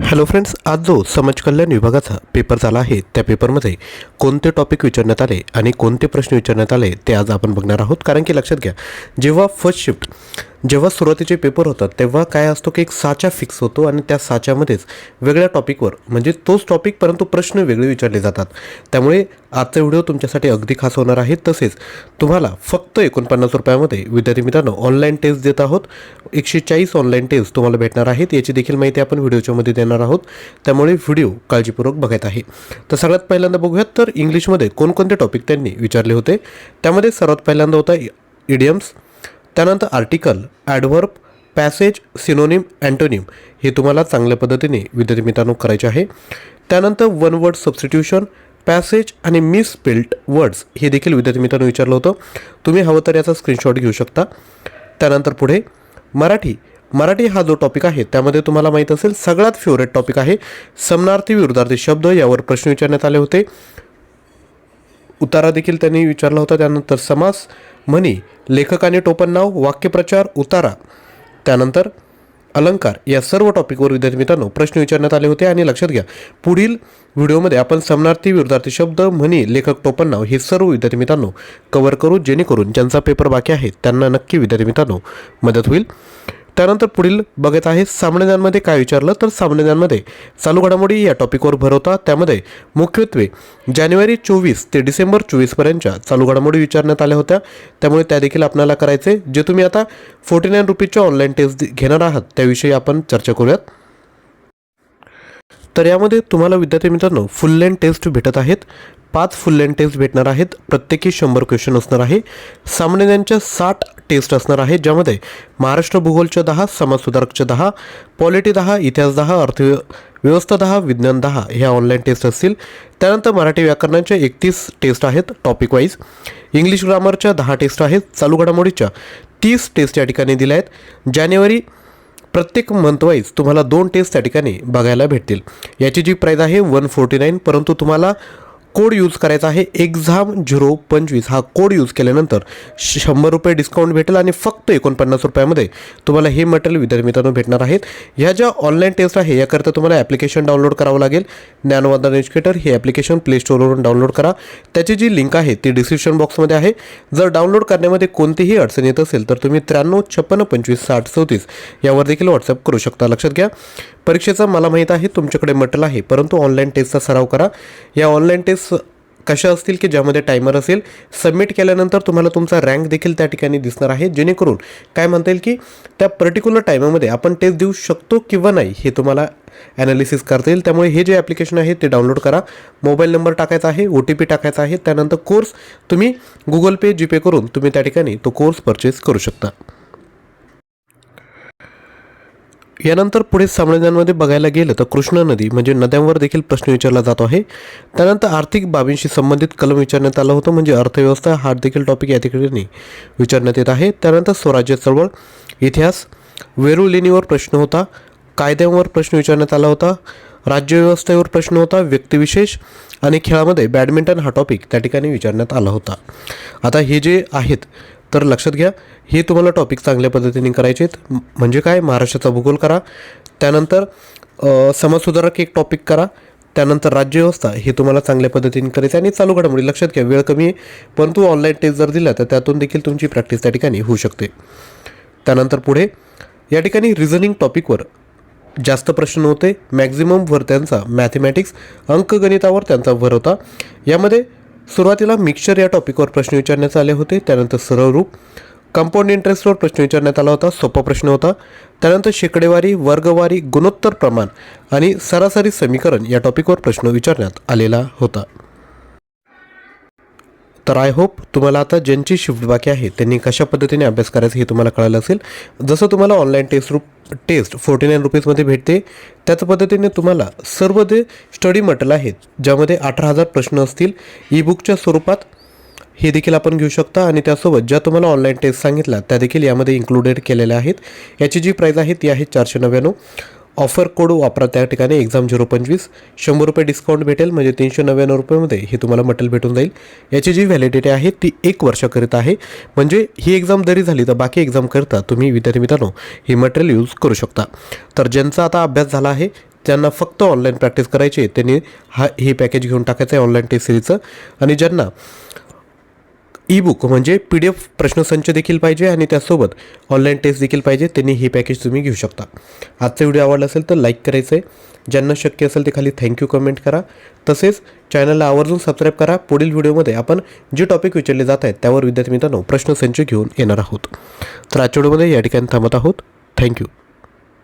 Hello friends आज जो समाज कल्याण विभागाचा पेपर झाला आहे त्या पेपरमध्ये कोणते टॉपिक विचारण्यात आले आणि कोणते प्रश्न विचारण्यात आले ते आज आपण बघणार आहोत. कारण की लक्षात घ्या जेव्हा फर्स्ट शिफ्ट जेव्हा सुरुवातीचे पेपर होतात तेव्हा काय असतो की एक साचा फिक्स होतो आणि त्या साच्यामध्येच वेगळ्या टॉपिकवर म्हणजे तोच टॉपिक परंतु प्रश्न वेगळे विचारले जातात. त्यामुळे आजचा व्हिडिओ तुमच्यासाठी अगदी खास होणार आहे. तसेच तुम्हाला फक्त एकोणपन्नास रुपयामध्ये विद्यार्थी मित्रांनो ऑनलाईन टेस्ट देत आहोत. एकशे चाळीस ऑनलाईन टेस्ट तुम्हाला भेटणार आहेत. याची देखील माहिती आपण व्हिडिओच्यामध्ये देणार आहोत. त्यामुळे व्हिडिओ काळजीपूर्वक बघायत आहे. तर सगळ्यात पहिल्यांदा बघूयात तर इंग्लिशमध्ये कोणकोणते टॉपिक त्यांनी विचारले होते? त्यामध्ये सर्वात पहिल्यांदा होता इडियम्स त्यानंतर article adverb passage synonym antonym हे तुम्हाला चांगल्या पद्धतीने विद्यार्थी मित्रांनो करायचे आहे. त्यानंतर वन वर्ड सबस्टिट्यूशन पॅसेज आणि मिसपिल्ट वर्ड्स हे देखील विद्यार्थी मित्रांनो विचारलं होतं. तुम्ही हवं तर याचा स्क्रीनशॉट घेऊ शकता. त्यानंतर पुढे मराठी. मराठी हा जो टॉपिक आहे त्यामध्ये तुम्हाला माहीत असेल सगळ्यात फेवरेट टॉपिक आहे समनार्थी विरुद्धार्थी शब्द यावर प्रश्न विचारण्यात आले होते. उतारा देखील त्यांनी विचारला होता. त्यानंतर समास म्हणी लेखक आणि टोपण नाव वाक्यप्रचार उतारा. त्यानंतर अलंकार या सर्व टॉपिकवर विद्यार्थी मित्रांनो प्रश्न विचारण्यात आले होते आणि लक्षात घ्या पुढील व्हिडिओमध्ये आपण समनार्थी विरुद्धार्थी शब्द म्हणी लेखक टोपण नाव हे सर्व विद्यार्थी मित्रांनो कव्हर करू जेणेकरून ज्यांचा पेपर बाकी आहे त्यांना नक्की विद्यार्थी मित्रांनो मदत होईल. त्यानंतर पुढील बघत आहे सामान्यज्ञानमध्ये काय विचारलं तर सामान्यज्ञानमध्ये चालू घडामोडी या टॉपिकवर भर होता. त्यामध्ये मुख्यत्वे जानेवारी चोवीस ते डिसेंबर चोवीसपर्यंतच्या चालू घडामोडी विचारण्यात आल्या होत्या. त्यामुळे त्या देखील आपल्याला करायचे जे तुम्ही आता फोर्टी नाईन रुपीजच्या ऑनलाईन टेस्ट घेणार आहात. त्याविषयी आपण चर्चा करूयात. तर यामध्ये तुम्हाला विद्यार्थी मित्रांनो फुल लेन टेस्ट भेटत आहेत. पाच फुल लेन टेस्ट भेटणार आहेत. प्रत्येकी शंभर क्वेश्चन असणार आहे. सामान्यांच्या साठ टेस्ट असणार आहे. ज्यामध्ये महाराष्ट्र भूगोलच्या दहा समाज दहा पॉलिटी दहा इतिहास दहा अर्थव्यवस्था दहा विज्ञान दहा ह्या ऑनलाईन टेस्ट असतील. त्यानंतर मराठी व्याकरणाच्या एकतीस टेस्ट आहेत टॉपिक वाईज इंग्लिश ग्रामरच्या दहा टेस्ट आहेत. चालू घडामोडीच्या तीस टेस्ट या ठिकाणी दिल्या आहेत. जानेवारी प्रत्येक मंथवाईज तुम्हाला दोन टेस्ट त्या ठिकाणी बघायला भेटतील. याची जी प्राईज आहे वन फोर्टी नाईन परंतु तुम्हाला कोड यूज करायचा आहे. एक्झाम झिरो पंचवीस. हा कोड यूज केल्यानंतर शंभर रुपये डिस्काउंट भेटेल आणि फक्त एकोणपन्नास रुपयामध्ये तुम्हाला हे मटेरियल विद्यार्थी मित्रांनो भेटणार आहेत. ह्या ज्या ऑनलाईन टेस्ट आहे याकरता तुम्हाला ॲप्लिकेशन डाउनलोड करावं लागेल. ज्ञानवर्धन एज्युकेटर हे ॲप्लिकेशन प्ले स्टोरवरून डाउनलोड करा. त्याची जी लिंक आहे ती डिस्क्रिप्शन बॉक्समध्ये आहे. जर डाउनलोड करण्यामध्ये कोणतीही अडचण येत असेल तर तुम्ही त्र्याण्णव छप्पन्न पंचवीस साठ चौतीस यावर देखील व्हॉट्सअप करू शकता. लक्षात घ्या. परीक्षेचा मला माहीत आहे तुमच्याकडे मटेरियल आहे परंतु ऑनलाईन टेस्टचा सराव करा. या ऑनलाईन टेस्ट कशा असतील की ज्यामध्ये टायमर असेल सबमिट केल्यानंतर तुम्हाला तुमचा रँक देखील त्या ठिकाणी दिसणार आहे. जेणेकरून काय म्हणता येईल की त्या पर्टिक्युलर टायमामध्ये आपण टेस्ट देऊ शकतो किंवा नाही हे तुम्हाला ॲनालिसिस करता येईल. त्यामुळे हे जे ॲप्लिकेशन आहे ते डाउनलोड करा. मोबाईल नंबर टाकायचा आहे ओ टी पी टाकायचा आहे. त्यानंतर कोर्स तुम्ही गुगल पे जीपे करून तुम्ही त्या ठिकाणी तो कोर्स परचेस करू शकता. यानंतर पुढे सामन्यांमध्ये बघायला गेलं तर कृष्णा नदी म्हणजे नद्यांवर देखील प्रश्न विचारला जातो आहे. त्यानंतर आर्थिक बाबींशी संबंधित कलम विचारण्यात आलं होतं म्हणजे अर्थव्यवस्था हा देखील टॉपिक या ठिकाणी विचारण्यात येत आहे. त्यानंतर स्वराज्य चळवळ इतिहास वेरूळ लेणीवर प्रश्न होता कायद्यांवर प्रश्न विचारण्यात आला होता राज्यव्यवस्थेवर प्रश्न होता व्यक्तिविशेष आणि खेळामध्ये बॅडमिंटन हा टॉपिक त्या ठिकाणी विचारण्यात आला होता. आता हे जे आहेत तर लक्षात घ्या हे तुम्हाला टॉपिक चांगल्या पद्धतीने करायचे आहेत. म्हणजे काय? महाराष्ट्राचा भूगोल करा. त्यानंतर समाजसुधारक एक टॉपिक करा. त्यानंतर राज्यव्यवस्था हे तुम्हाला चांगल्या पद्धतीने करायचं आहे. आणि चालू घडामोडी लक्षात घ्या वेळ कमी आहे. परंतु ऑनलाईन टेस्ट जर दिला तर त्यातून देखील तुमची प्रॅक्टिस त्या ठिकाणी होऊ शकते. त्यानंतर पुढे या ठिकाणी रिझनिंग टॉपिकवर जास्त प्रश्न होते. मॅक्झिमम भर त्यांचा मॅथमॅटिक्स अंकगणितावर त्यांचा भर होता. यामध्ये सुरुवातीला मिक्सचर या टॉपिकवर प्रश्न विचारण्यात आले होते त्यानंतर सरळ रूप. कंपाऊंड इंटरेस्टवर प्रश्न विचारण्यात आला होता सोपा प्रश्न होता. त्यानंतर शेकडेवारी वर्गवारी गुणोत्तर प्रमाण आणि सरासरी समीकरण या टॉपिकवर प्रश्न विचारण्यात आलेला होता. तर आय होप तुम्हाला आता ज्यांची शिफ्ट बाकी आहे त्यांनी कशा पद्धतीने अभ्यास करायचा हे तुम्हाला कळालं असेल. जसं तुम्हाला ऑनलाईन टेस्ट रूप टेस्ट फोर्टी नाईन रुपीजमध्ये भेटते. त्याच पद्धतीने तुम्हाला सर्व जे स्टडी मटेरियल आहेत ज्यामध्ये अठरा हजार प्रश्न असतील ई बुकच्या स्वरूपात हे देखील आपण घेऊ शकता आणि त्यासोबत ज्या तुम्हाला ऑनलाईन टेस्ट सांगितल्या त्या देखील यामध्ये इन्क्लुडेड केलेल्या आहेत. याची जी प्राईज आहे ती आहे चारशे नव्याण्णव. ऑफर कोड वापरा त्या ठिकाणी. एक्झाम झिरो पंचवीस शंभर रुपये डिस्काउंट भेटेल म्हणजे तीनशे नव्याण्णव रुपयामध्ये हे तुम्हाला मटेरियल भेटून जाईल. याची जी व्हॅलिडिटी आहे ती एक वर्षाकरिता आहे. म्हणजे ही एक्झाम जरी झाली तर बाकी एक्झाम करता तुम्ही विद्यार्थी मित्रांनो हे मटेरियल यूज करू शकता. तर ज्यांचा आता अभ्यास झाला आहे ज्यांना फक्त ऑनलाईन प्रॅक्टिस करायची आहे. त्यांनी हा हे पॅकेज घेऊन टाकायचं आहे ऑनलाईन टेस्ट सिरीजचं आणि ज्यांना ई बुक म्हणजे पी डी एफ प्रश्नसंच देखील पाहिजे आणि त्यासोबत ऑनलाईन टेस्ट देखील पाहिजे. त्यांनी हे पॅकेज तुम्ही घेऊ शकता. आजचा व्हिडिओ आवडला असेल तर लाईक करायचं आहे. ज्यांना शक्य असेल ते खाली थँक्यू कमेंट करा. तसेच चॅनलला आवर्जून सबस्क्राईब करा. पुढील व्हिडिओमध्ये आपण जे टॉपिक विचारले जात आहेत त्यावर विद्यार्थी मित्रांनो प्रश्नसंच घेऊन येणार आहोत. तर आजच्या व्हिडिओमध्ये या ठिकाणी थांबत आहोत. थँक्यू